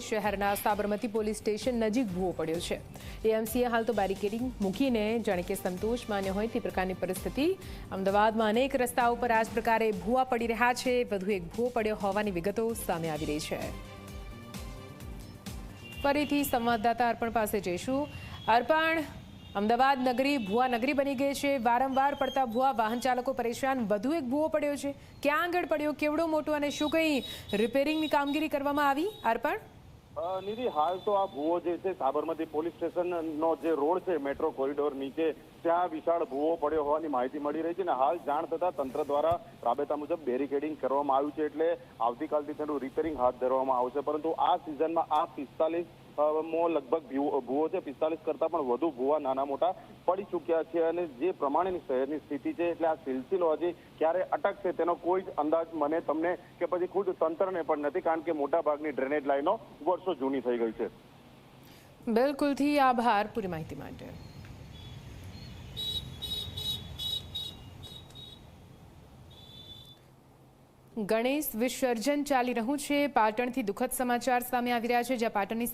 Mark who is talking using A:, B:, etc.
A: શહેરના Sabarmati police station નજીક ભૂવો પડ્યો છે. એએમસીએ હાલ તો બેરિકેડિંગ મૂકીને જાણે કે સંતોષ માન્ય હોય તે પ્રકારની પરિસ્થિતિ. અમદાવાદમાં અનેક રસ્તાઓ પર આ જ પ્રકારે ભૂવા પડી રહ્યા છે. વધુ એક ભૂવો પડ્યો હોવાની વિગતો સામે આવી રહી છે. ફરીથી સંવાદદાતા અર્પણ પાસે જઈશું. અર્પણ, અમદાવાદ નગરી ભુવા નગરી બની ગઈ છે. વારંવાર પડતા ભુવા વાહન ચાલકો પરેશાન. વધુ એક ભૂવો પડ્યો છે. ક્યાં આગળ પડ્યો? કેવડો મોટો અને શું કંઈ રિપેરિંગની કામગીરી કરવામાં આવી? અર્પણ?
B: નિધિ, હાલ તો આ ભૂવો જે છે, સાબરમતી પોલીસ સ્ટેશનનો જે રોડ છે, મેટ્રો કોરિડોર નીચે, ત્યાં વિશાળ ભૂવો પડ્યો હોવાની માહિતી મળી રહી છે અને હાલ જાણ થતા તંત્ર દ્વારા રાબેતા મુજબ બેરિકેડિંગ કરવામાં આવ્યું છે એટલે આવતીકાલથી તેનું રિપેરિંગ હાથ ધરવામાં આવશે. પરંતુ આ સિઝનમાં આ પિસ્તાલીસ મો લગભગ ભૂવો છે, પિસ્તાલીસ કરતા પણ વધુ ભૂવા નાના મોટા પડી ચૂક્યા છે અને જે પ્રમાણેની શહેરની સ્થિતિ છે, એટલે આ સિલસિલો હજી ક્યારે અટકશે તેનો કોઈ જ અંદાજ મને તમને કે પછી ખુદ તંત્રને પણ નથી, કારણ કે મોટાભાગની ડ્રેનેજ લાઈનો વર્ષો જૂની થઈ ગઈ છે.
A: બિલકુલથી આભાર પૂરી માહિતી માટે. ગણેશ વિસર્જન ચાલી રહ્યું છે. પાટણથી દુઃખદ સમાચાર સામે આવી રહ્યા છે, જ્યાં પાટણની